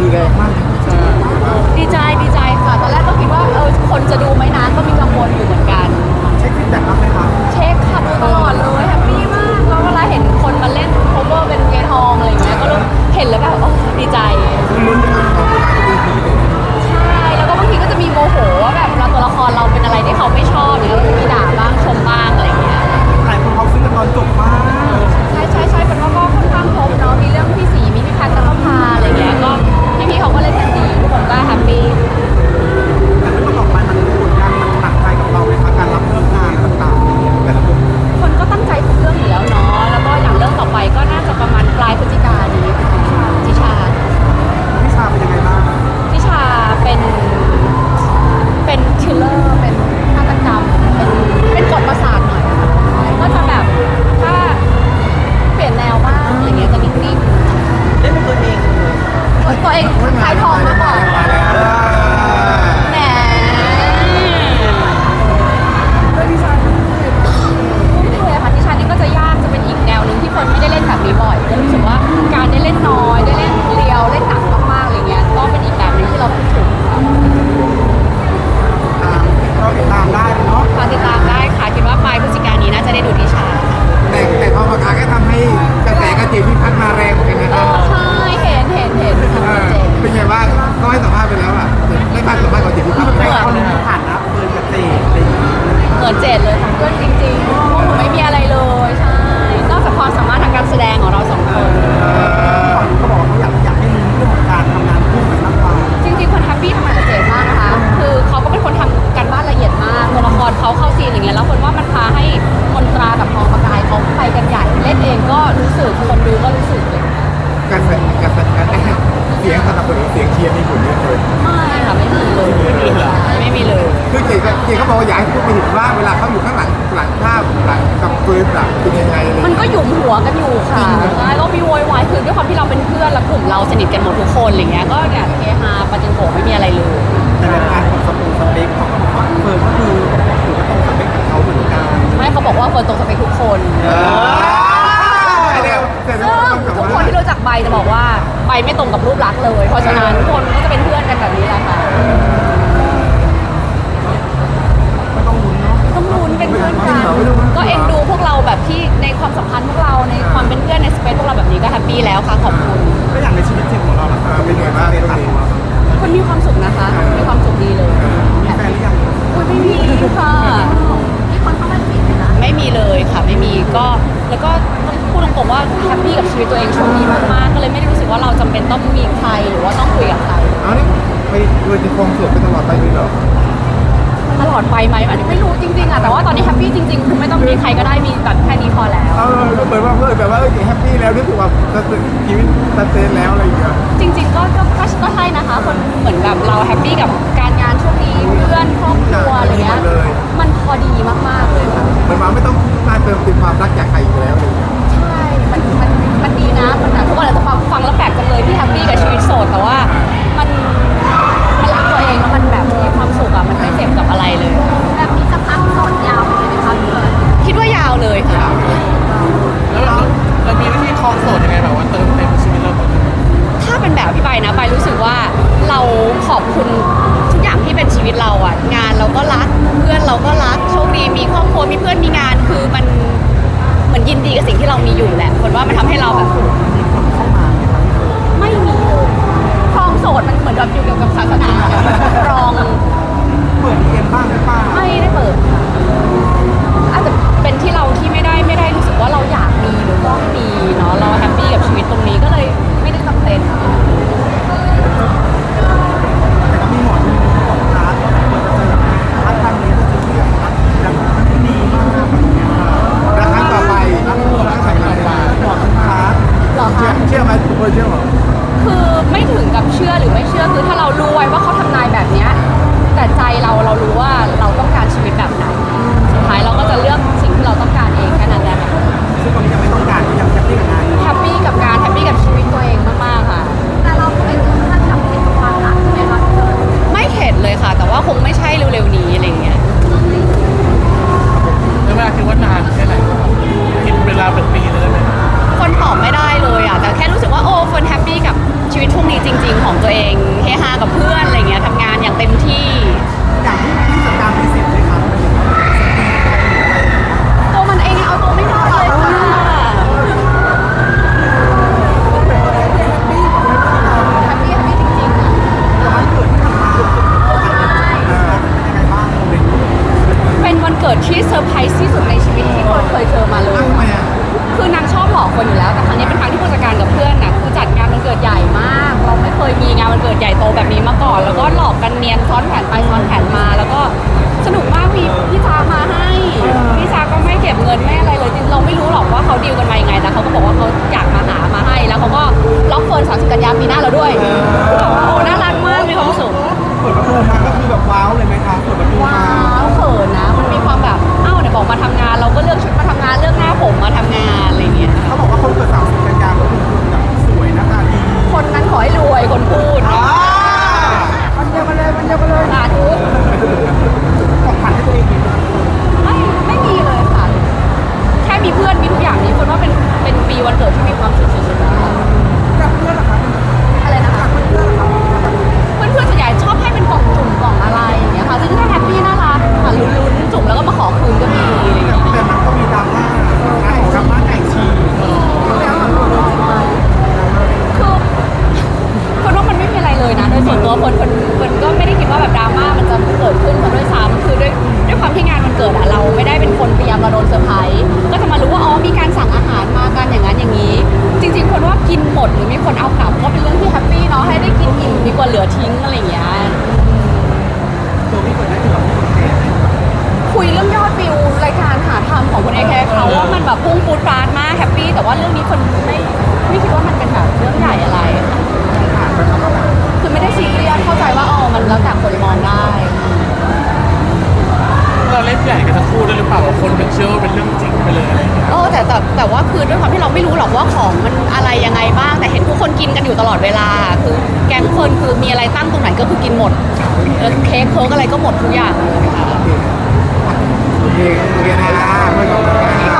ดีอแรมากดีใจดีใจค่ะ ตอนแรกก็คิดว่าเออคนจะดูไหมนะก็มีกังวลอยู่เหมือนกัน เช็คฟีดแบ็กบ้างไสียงสนับสนุนเสียงเชียร์มีผลเยอะเลยไม่ค่ะไม่มีเลยไม่มีเลยคือเจก็เจเขาบอกว่าอยากให้ทุกคนเห็นว่าเวลาเขาอยู่ข้างหลังหลังภาพหลังกับเฟิร์นแบบเป็นยังไงอะไรมันก็หยุมหัวกันอยู่ค่ะใช่ก็มีโวยวายคือด้วยความที่เราเป็นเพื่อนและกลุ่มเราสนิทกันหมดทุกคนอะไรเงี้ยก็เนี่ยเฮฮาปาจิงโกะไม่มีอะไรเลย แต่แบบการของสปูสเปคของเฟิร์นก็คือถือว่าตรงสเปคกับเขาเหมือนกัน ไม่เขาบอกว่าเฟิร์นตรงสเปคทุกคน เออเดี๋ยวเสร็จแล้ ซึ่วงทุกคนที่รู้จักใบจะบอกว่าใบไม่ตรงกับรูปลักษณ์เลย เพราะฉะนั้นทุกคนก็จะเป็นเพื่อนกันแบบนี้แหละค่ะก็ต้องลุ้นเนาะต้องลุ้นเป็นเพื่อนกันก็เอ็นดูพวกเราแบบที่ในความสัมพันธ์พวกเราในความเป็นเพื่อนในสเปซพวกเราแบบนี้ก็แฮปปี้แล้วค่ะขอบคุณ เราจำเป็นต้องมีใครหรือว่าต้องคุยกับใครเอานี่ไปเลยจะคงสวดไปตลอดไปเลยเหรอตลอดไปไหมอันนี้ไม่รู้จริงๆอะแต่ว่าตอนนี้แฮปปี้จริงๆคือไม่ต้องมีใครก็ได้มีแบบแค่นี้พอแล้ว เออก็เหมือนว่าเพื่อนแบบว่าเออแฮปปี้แล้วรู้สึกว่าชีวิตสเตนแล้วอะไรอย่างเงี้ยจริง ๆ ก็ก็ก็ก็ใช่นะคะ คนเหมือนแบบเราแฮปปี้กับการงานช่วงนี้เพื่อนครอบครัวอะไรเงี้ยมันพอดีมากๆเลยค่ะเหมือนว่าไม่ต้องมาเติมเต็มความรักจากใครอีกแล้วอะไรอย่างเงี้ยใช่มันมันมั นะมันแบบทุกคนอาจจะฟังฟังแล้วแปลกจังเลยพี่แฮปปี้ ยินดีกับสิ่งที่เรามีอยู่แหละคนว่ามันทำให้เราแบบ ชื่อหรือไม่เชื่อคือถ้าเรารู้ไว้ว่าเขาทำนายแบบเนี้ยแต่ใจเราเรารู้ว่าเราต้องการชีวิตแบบไหนสุดท้ายเราก็จะเลือกสิ่งที่เราต้องการเองแค่นั้นแหละค่ะซึ่งตอนนี้ยังไม่ต้องการยังแฮปปี้กับงานอยู่แฮปปี้กับงานแฮปปี้กับชีวิตตัวเอง งนี้จริงของตัวเองเฮฮากับเพื่อนอะไรเงี้ยทำงานอย่างเต็มที่ ก่อน แล้วก็หลอกกันเนียนซ้อนแผนไปซ้อนแผนมา แล้วก็สนุกมากมีพี่จ้ามาให้พี่จ้าก็ไม่เก็บเงินไม่อะไรเลยจริงๆเราไม่รู้หรอกว่าเขาดีลกันมายังไงแต่เขาก็บอกว่าเขาอยากมาหามาให้ แล้วเขาก็ล็อกเฟิร์น30กันยาปีหน้าเราด้วยแบบว่าโอ้น่ารักมากมีความสุขเปิดประตูมาก็คือแบบว้าวเลยไหมคะเปิดประตูว้ามา วเขินนะ มันมีความแบบเอ้าเดี๋ยวบอกมาทำงานเราก็เลือกชุดมาทำงานเลือกหน้าผมมาทำงานอะไรอย่างเงี้ย เขาบอกว่าคนเกิดสาวสิบกันยาก็คือแบบสวยหน้าตาดีคนนั้นขอให้รวยคนพูด วคนคนคนก็ไม่ได้คิดว่าแบบดราม่ามันจะเกิดขึ้นมาด้วยซ้ำคือด้วยด้วยความที่งานมันเกิดอะเราไม่ได้เป็นคนพยายามมาโดนเซอร์ไพรส์ก็จะมารู้ว่าอ๋อมีการสั่งอาหารมากันอย่างนั้นอย่างนี้ จริง ๆ คนว่ากินหมดหรือมีคนเอากลับก็เป็นเรื่องที่แฮปปี้เนาะให้ได้กินอิ่มดีกว่าเหลือทิ้งอะไรอย่างเงี้ยคุยเรื่องยอดวิวรายการหาทำของคุณเอแคเขาว่ามันแบบพุ่งฟูดปราดมากแฮปปี้แต่ว่าเรื่องนี้คนไม่ไม่คิดว่ามันเป็นแบบเรื่องใหญ่อะไร อะไรตั้งตรงไหนก็คือกินหมดแล้วเค้กเค้กอะไรก็หมดทุกอย่าง โอเคโอเคนะเพื่อนขอบคุณครับ